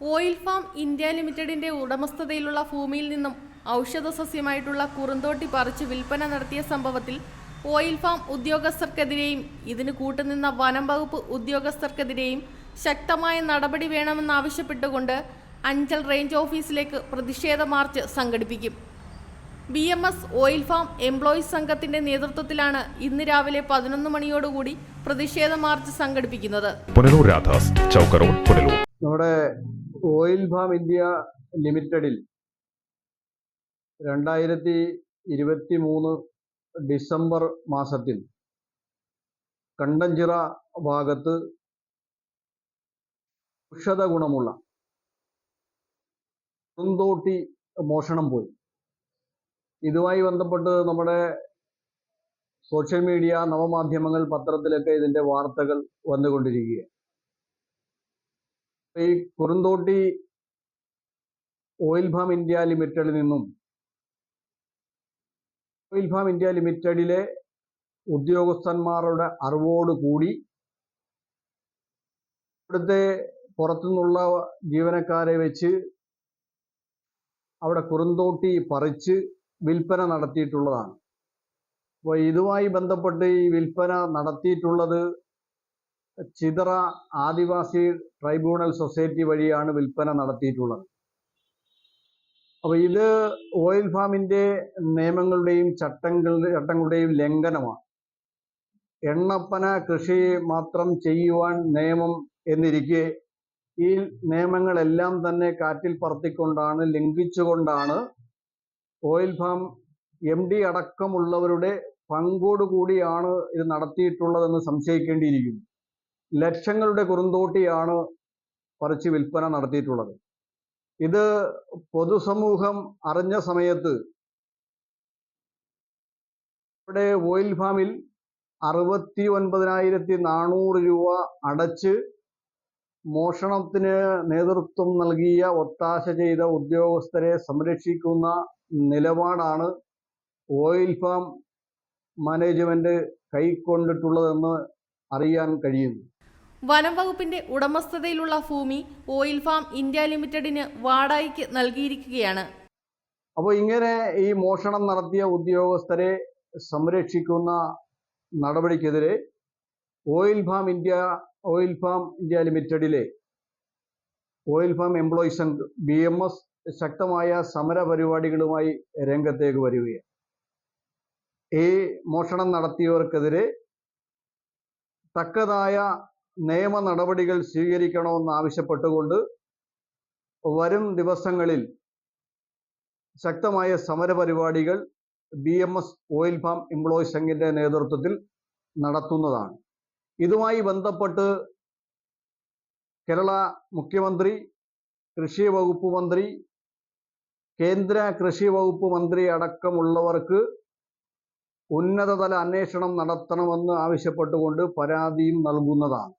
Oil palm India ലിമിറ്റഡിന്റെ ഉടമസ്ഥതയിലുള്ള ഭൂമിയിൽ നിന്നും ഔഷധ സസ്യമായിട്ടുള്ള കുറുന്തോട്ടി പറിച്ച് വിൽപ്പന നടത്തിയ സംഭവത്തിൽ ഓയിൽ ഫാം ഉദ്യോഗസ്ഥർക്കെതിരെയും ഇതിന് കൂട്ടുനിന്ന വനം വകുപ്പ് ഉദ്യോഗസ്ഥർക്കെതിരെയും ശക്തമായ നടപടി വേണമെന്നാവശ്യപ്പെട്ടുകൊണ്ട് അഞ്ചൽ റേഞ്ച് ഓഫീസിലേക്ക് പ്രതിഷേധ മാർച്ച് സംഘടിപ്പിക്കും. B M S oil palm employees സംഘത്തിന്റെ നേതൃത്വത്തിലാണ് ഇന്ന് രാവിലെ പതിനൊന്ന് മണിയോടുകൂടി പ്രതിഷേധ മാർച്ച് സംഘടിപ്പിക്കുന്നത്. നമ്മുടെ ഓയിൽ ഫാം ഇന്ത്യ ലിമിറ്റഡിൽ രണ്ടായിരത്തി ഇരുപത്തി മൂന്ന് ഡിസംബർ മാസത്തിൽ കണ്ടഞ്ചിറ ഭാഗത്ത് ഔഷധ ഗുണമുള്ള കുറുന്തോട്ടി മോഷണം പോയി. ഇതുമായി ബന്ധപ്പെട്ട് നമ്മുടെ സോഷ്യൽ മീഡിയ നവമാധ്യമങ്ങൾ പത്രത്തിലൊക്കെ ഇതിന്റെ വാർത്തകൾ വന്നുകൊണ്ടിരിക്കുകയാണ്. ഈ കുറുന്തോട്ടി ഓയിൽ ഫാം ഇന്ത്യ ലിമിറ്റഡിൽ നിന്നും ഓയിൽ ഫാം ഇന്ത്യ ലിമിറ്റഡിലെ ഉദ്യോഗസ്ഥന്മാരുടെ അറിവോട് കൂടി ഇവിടുത്തെ പുറത്തുനിന്നുള്ള ജീവനക്കാരെ വെച്ച് അവിടെ കുറുന്തോട്ടി പറിച്ച് വിൽപ്പന നടത്തിയിട്ടുള്ളതാണ്. അപ്പോൾ ഇതുമായി ബന്ധപ്പെട്ട് ഈ വിൽപ്പന നടത്തിയിട്ടുള്ളത് ചിതറ ആദിവാസി ട്രൈബ്യൂണൽ സൊസൈറ്റി വഴിയാണ് വിൽപ്പന നടത്തിയിട്ടുള്ളത്. അപ്പോൾ ഇത് ഓയിൽ ഫാമിന്റെ നിയമങ്ങളുടെയും ചട്ടങ്ങളുടെ ചട്ടങ്ങളുടെയും ലംഘനമാണ്. എണ്ണപ്പന കൃഷി മാത്രം ചെയ്യുവാൻ നിയമം എന്നിരിക്കെ ഈ നിയമങ്ങളെല്ലാം തന്നെ കാറ്റിൽ പറത്തിക്കൊണ്ടാണ് ലംഘിച്ചുകൊണ്ടാണ് ഓയിൽ ഫാം എം ഡി അടക്കമുള്ളവരുടെ പങ്കോടുകൂടിയാണ് ഇത് നടത്തിയിട്ടുള്ളതെന്ന് സംശയിക്കേണ്ടിയിരിക്കുന്നു. ലക്ഷങ്ങളുടെ കുറുന്തോട്ടിയാണ് പറിച്ച് വിൽപ്പന നടത്തിയിട്ടുള്ളത്. ഇത് പൊതുസമൂഹം അറിഞ്ഞ സമയത്ത് ഇവിടെ ഓയിൽ ഫാമിൽ അറുപത്തി ഒൻപതിനായിരത്തി നാനൂറ് രൂപ അടച്ച് മോഷണത്തിന് നേതൃത്വം നൽകിയ ഒത്താശ ചെയ്ത ഉദ്യോഗസ്ഥരെ സംരക്ഷിക്കുന്ന നിലപാടാണ് ഓയിൽ ഫാം മാനേജ്മെന്റ് കൈക്കൊണ്ടിട്ടുള്ളതെന്ന് അറിയാൻ കഴിയുന്നു. വനം വകുപ്പിന്റെ ഉടമസ്ഥതയിലുള്ള ഭൂമി ഓയിൽ ഫാം ഇന്ത്യ ലിമിറ്റഡിന് വാടകയ്ക്ക് നൽകിയിരിക്കുകയാണ്. അപ്പോൾ ഇങ്ങനെ ഈ മോഷണം നടത്തിയ ഉദ്യോഗസ്ഥരെ സംരക്ഷിക്കുന്ന നടപടിക്കെതിരെ oil palm India oil palm India ലിമിറ്റഡിലെ oil palm employees Sangh B M S ശക്തമായ സമര പരിപാടികളുമായി രംഗത്തേക്ക് വരികയാണ്. ഈ മോഷണം നടത്തിയവർക്കെതിരെ തക്കതായ നിയമ നടപടികൾ സ്വീകരിക്കണമെന്ന് ആവശ്യപ്പെട്ടുകൊണ്ട് വരും ദിവസങ്ങളിൽ ശക്തമായ സമരപരിപാടികൾ B M S oil palm employees സംഘിന്റെ നേതൃത്വത്തിൽ നടത്തുന്നതാണ്. ഇതുമായി ബന്ധപ്പെട്ട് കേരള മുഖ്യമന്ത്രി കൃഷി വകുപ്പ് മന്ത്രി കേന്ദ്ര കൃഷി വകുപ്പ് മന്ത്രി അടക്കമുള്ളവർക്ക് ഉന്നതതല അന്വേഷണം നടത്തണമെന്ന് ആവശ്യപ്പെട്ടുകൊണ്ട് പരാതിയും നൽകുന്നതാണ്.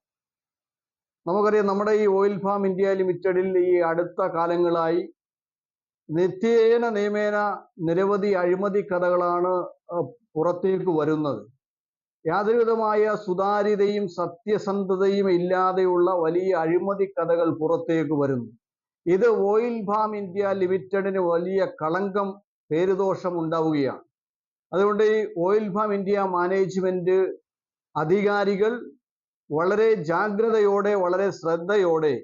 നമുക്കറിയാം നമ്മുടെ ഈ ഓയിൽ ഫാം ഇന്ത്യ ലിമിറ്റഡിൽ ഈ അടുത്ത കാലങ്ങളായി നിത്യേന നിയമേന നിരവധി അഴിമതി കഥകളാണ് പുറത്തേക്ക് വരുന്നത്. യാതൊരുവിധമായ സുതാര്യതയും സത്യസന്ധതയും ഇല്ലാതെയുള്ള വലിയ അഴിമതി കഥകൾ പുറത്തേക്ക് വരുന്നു. ഇത് ഓയിൽ ഫാം ഇന്ത്യ ലിമിറ്റഡിന് വലിയ കളങ്കം പേരുദോഷം ഉണ്ടാവുകയാണ്. അതുകൊണ്ട് ഈ ഓയിൽ ഫാം ഇന്ത്യ മാനേജ്മെന്റ് അധികാരികൾ വളരെ ജാഗ്രതയോടെ വളരെ ശ്രദ്ധയോടെ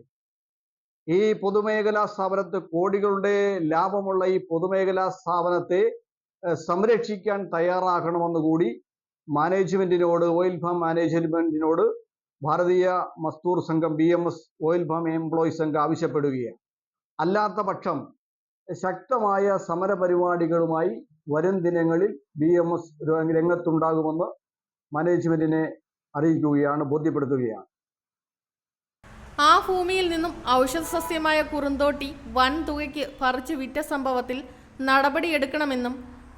ഈ പൊതുമേഖലാ സ്ഥാപനത്തെ കോടികളുടെ ലാഭമുള്ള ഈ പൊതുമേഖലാ സ്ഥാപനത്തെ സംരക്ഷിക്കാൻ തയ്യാറാകണമെന്ന് കൂടി മാനേജ്മെന്റിനോട് oil farm മാനേജ്മെന്റിനോട് Bharatiya Mazdoor Sangham B M S oil palm employees Sangham ആവശ്യപ്പെടുകയാണ്. അല്ലാത്ത പക്ഷം ശക്തമായ സമര പരിപാടികളുമായി വരും ദിനങ്ങളിൽ ബി എം എസ് രംഗത്തുണ്ടാകുമെന്ന് മാനേജ്മെന്റിനെ അറിയിക്കുകയാണ് ബോധ്യപ്പെടുത്തുകയാണ്. ആ ഭൂമിയിൽ നിന്നും ഔഷധ സസ്യമായ കുറുന്തോട്ടി വൻ തുകയ്ക്ക് പറിച്ചു വിറ്റ സംഭവത്തിൽ നടപടിയെടുക്കണമെന്നും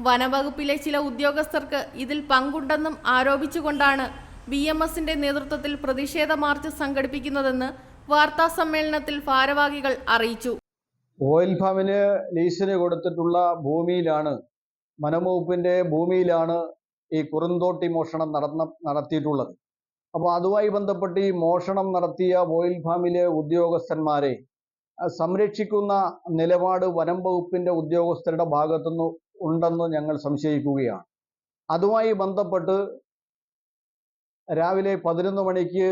വനവകുപ്പിലെ ചില ഉദ്യോഗസ്ഥർക്ക് ഇതിൽ പങ്കുണ്ടെന്നും ആരോപിച്ചുകൊണ്ടാണ് ബി എം എസിന്റെ നേതൃത്വത്തിൽ പ്രതിഷേധ മാർച്ച് സംഘടിപ്പിക്കുന്നതെന്ന് വാർത്താ സമ്മേളനത്തിൽ ഭാരവാഹികൾ അറിയിച്ചു. ഓയിൽ ഫാമിന് ലീസിന് കൊടുത്തിട്ടുള്ള ഭൂമിയിലാണ് വനംവകുപ്പിന്റെ ഭൂമിയിലാണ് ഈ കുറുന്തോട്ടി മോഷണം നടന്ന നടത്തിയിട്ടുള്ളത്. അപ്പോൾ അതുമായി ബന്ധപ്പെട്ട് ഈ മോഷണം നടത്തിയ ഓയിൽ ഫാമിലെ ഉദ്യോഗസ്ഥന്മാരെ സംരക്ഷിക്കുന്ന നിലപാട് വനം വകുപ്പിന്റെ ഉദ്യോഗസ്ഥരുടെ ഭാഗത്തുനിന്ന് ഉണ്ടെന്ന് ഞങ്ങൾ സംശയിക്കുകയാണ്. അതുമായി ബന്ധപ്പെട്ട് രാവിലെ പതിനൊന്ന് മണിക്ക്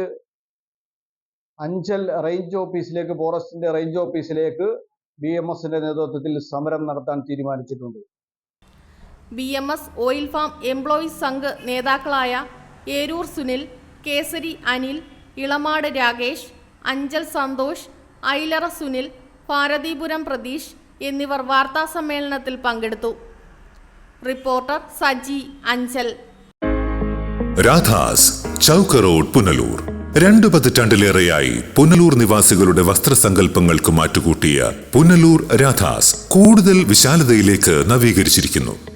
അഞ്ചൽ റേഞ്ച് ഓഫീസിലേക്ക് ഫോറസ്റ്റിന്റെ റേഞ്ച് ഓഫീസിലേക്ക് ബി എം എസിന്റെ നേതൃത്വത്തിൽ സമരം നടത്താൻ തീരുമാനിച്ചിട്ടുണ്ട്. B M S oil palm employees Sangh നേതാക്കളായ ഏരൂർ സുനിൽ കേസരി അനിൽ ഇളമാട് രാകേഷ് അഞ്ചൽ സന്തോഷ് ഐലറ സുനിൽ ഭാരതീപുരം പ്രതീഷ് എന്നിവർ വാർത്താസമ്മേളനത്തിൽ പങ്കെടുത്തു. റിപ്പോർട്ടർ സജി അഞ്ചൽ. രാധാസ് ചൗക്ക് റോഡ് പുനലൂർ. രണ്ടു പതിറ്റാണ്ടിലേറെയായി പുനലൂർ നിവാസികളുടെ വസ്ത്രസങ്കല്പങ്ങൾക്ക് മാറ്റുകൂട്ടിയ പുനലൂർ രാധാസ് കൂടുതൽ വിശാലതയിലേക്ക് നവീകരിച്ചിരിക്കുന്നു.